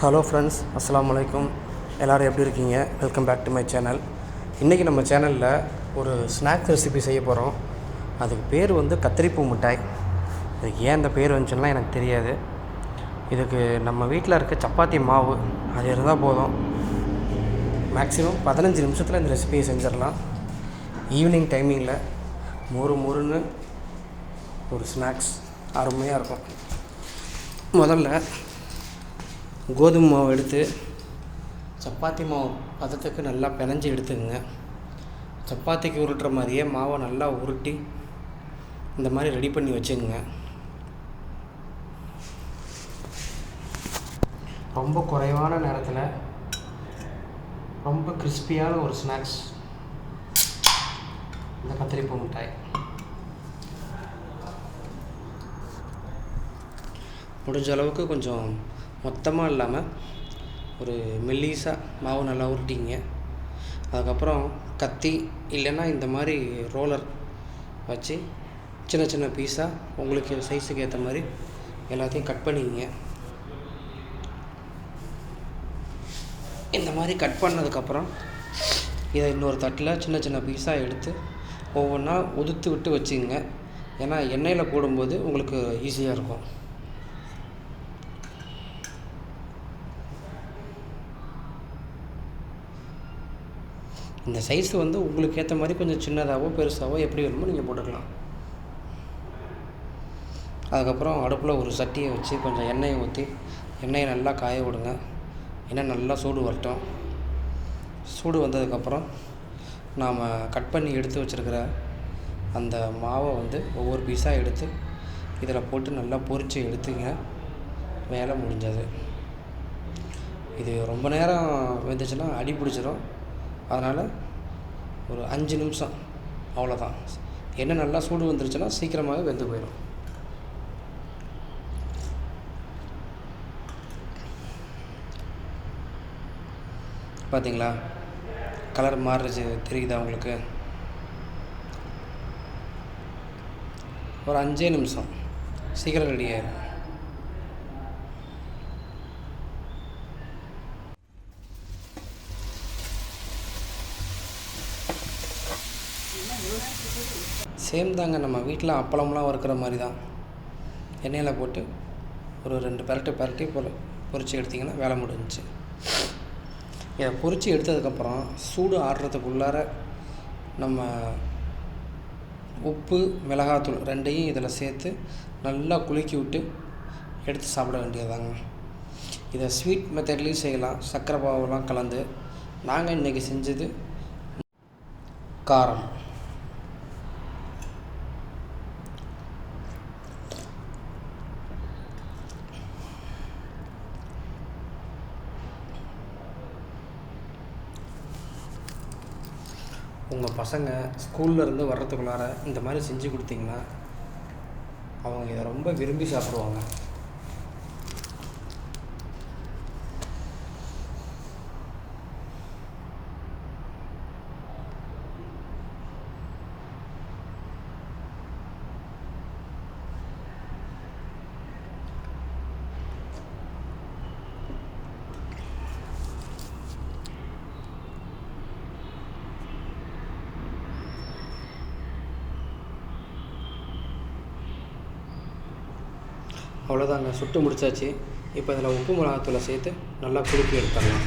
Hello friends அஸ்லாம் வலைக்கும் எல்லோரும் எப்படி இருக்கீங்க? Welcome back to my channel இன்றைக்கி நம்ம சேனலில் ஒரு ஸ்நாக்ஸ் ரெசிபி செய்ய போகிறோம் அதுக்கு பேர் வந்து கத்திரிப்பூ மிட்டாய். இதுக்கு ஏன் அந்த பேர் வந்துச்சுன்னா எனக்கு தெரியாது. இதுக்கு நம்ம வீட்டில் இருக்க சப்பாத்தி மாவு அது இருந்தால் போதும். மேக்ஸிமம் பதினஞ்சு நிமிஷத்தில் இந்த ரெசிபியை செஞ்சிடலாம். ஈவினிங் டைமிங்கில் மொறு மொறுன்னு ஒரு ஸ்நாக்ஸ் அருமையாக இருக்கும். முதல்ல கோதுமை மாவு எடுத்து சப்பாத்தி மாவு பதத்துக்கு நல்லா பிணைஞ்சி எடுத்துக்கோங்க. சப்பாத்திக்கு உருட்டுற மாதிரியே மாவை நல்லா உருட்டி இந்த மாதிரி ரெடி பண்ணி வச்சுக்கோங்க. ரொம்ப குறைவான நேரத்தில் ரொம்ப கிறிஸ்பியான ஒரு ஸ்நாக்ஸ் இந்த கத்திரிப்பூ மிட்டாய். முடிஞ்ச அளவுக்கு கொஞ்சம் மொத்தமாக இல்லாமல் ஒரு மெல்லிஸாக மாவு நல்லா உருட்டிங்க. அதுக்கப்புறம் கத்தி இல்லைன்னா இந்த மாதிரி ரோலர் வச்சு சின்ன சின்ன பீஸாக உங்களுக்கு சைஸுக்கு ஏற்ற மாதிரி எல்லாத்தையும் கட் பண்ணிக்கிங்க இந்த மாதிரி கட் பண்ணதுக்கப்புறம் இதை இன்னொரு தட்டில் சின்ன சின்ன பீஸாக எடுத்து ஒவ்வொன்றா உதுத்து விட்டு வச்சுக்கங்க ஏன்னா எண்ணெயில் போடும்போது உங்களுக்கு ஈஸியாக இருக்கும். இந்த சைஸ் வந்து உங்களுக்கு ஏற்ற மாதிரி கொஞ்சம் சின்னதாகவோ பெருசாகவோ எப்படி வேணுமோ நீங்கள் போட்டுக்கலாம். அதுக்கப்புறம் அடுப்பில் ஒரு சட்டியை வச்சு கொஞ்சம் எண்ணெயை ஊற்றி எண்ணெயை நல்லா காய விடுங்க. எண்ணெய் நல்லா சூடு வரட்டும். சூடு வந்ததுக்கப்புறம் நாம் கட் பண்ணி எடுத்து வச்சுருக்கிற அந்த மாவை வந்து ஒவ்வொரு பீஸாக எடுத்து இதில் போட்டு நல்லா பொரித்து எடுத்துங்க. வேலை முடிஞ்சது. இது ரொம்ப நேரம் வந்துச்சுன்னா அடி பிடிச்சிரும். அதனால் ஒரு அஞ்சு நிமிஷம் அவ்வளோதான் எண்ணெய் நல்லா சூடு வந்துருச்சுன்னா சீக்கிரமாகவே வெந்து போயிடும் பார்த்தீங்களா கலர் மாறுச்சு தெரியுதா உங்களுக்கு? ஒரு அஞ்சே நிமிஷம் சீக்கிரம் ரெடி ஆயிடும் சேம் தாங்க நம்ம வீட்டில் அப்பளம்லாம் வறுக்கிற மாதிரி தான். எண்ணெயில் போட்டு ஒரு ரெண்டு பரட்டு பரட்டி பொ பொரித்து எடுத்திங்கன்னா வேலை முடிஞ்சிச்சு. இதை பொரித்து எடுத்ததுக்கப்புறம் சூடு ஆடுறதுக்குள்ளார நம்ம உப்பு மிளகாத்தூள் ரெண்டையும் இதில் சேர்த்து நல்லா குலுக்கி விட்டு எடுத்து சாப்பிட வேண்டியதாங்க இதை ஸ்வீட் மெத்தட்லேயும் செய்யலாம் சர்க்கரை பாவெல்லாம் கலந்து. நாங்கள் இன்றைக்கி செஞ்சது காரம். உங்கள் பசங்க ஸ்கூல்லேருந்து வர்றதுக்குள்ளார இந்த மாதிரி செஞ்சு கொடுத்தீங்கன்னா அவங்க இதை ரொம்ப விரும்பி சாப்பிடுவாங்க. அவ்வளோதாங்க சுட்டு முடிச்சாச்சு. இப்போ இதில் உப்பு மிளகாத்தூளை சேர்த்து நல்லா குலுக்கி எடுத்துடலாம்.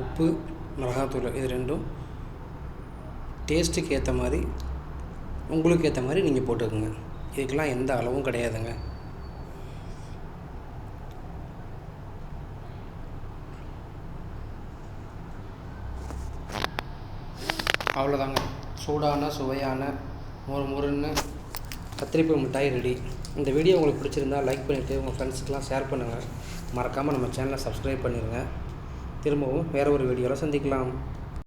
உப்பு மிளகாத்தூள் இது ரெண்டும் டேஸ்ட்டுக்கு ஏற்ற மாதிரி உங்களுக்கு ஏற்ற மாதிரி நீங்கள் போட்டுக்கோங்க. இதுக்கெல்லாம் எந்த அளவும் கிடையாதுங்க. அவ்வளோதாங்க சூடான சுவையான மொறு மொறுன்னு கத்திரிப்பூ மிட்டாய் ரெடி. இந்த வீடியோ உங்களுக்கு பிடிச்சிருந்தா லைக் பண்ணிவிட்டு உங்கள் ஃப்ரெண்ட்ஸுக்கெலாம் ஷேர் பண்ணுங்கள் மறக்காமல் நம்ம சேனலை சப்ஸ்கிரைப் பண்ணிடுங்க திரும்பவும் வேறு ஒரு வீடியோவில் சந்திக்கலாம்.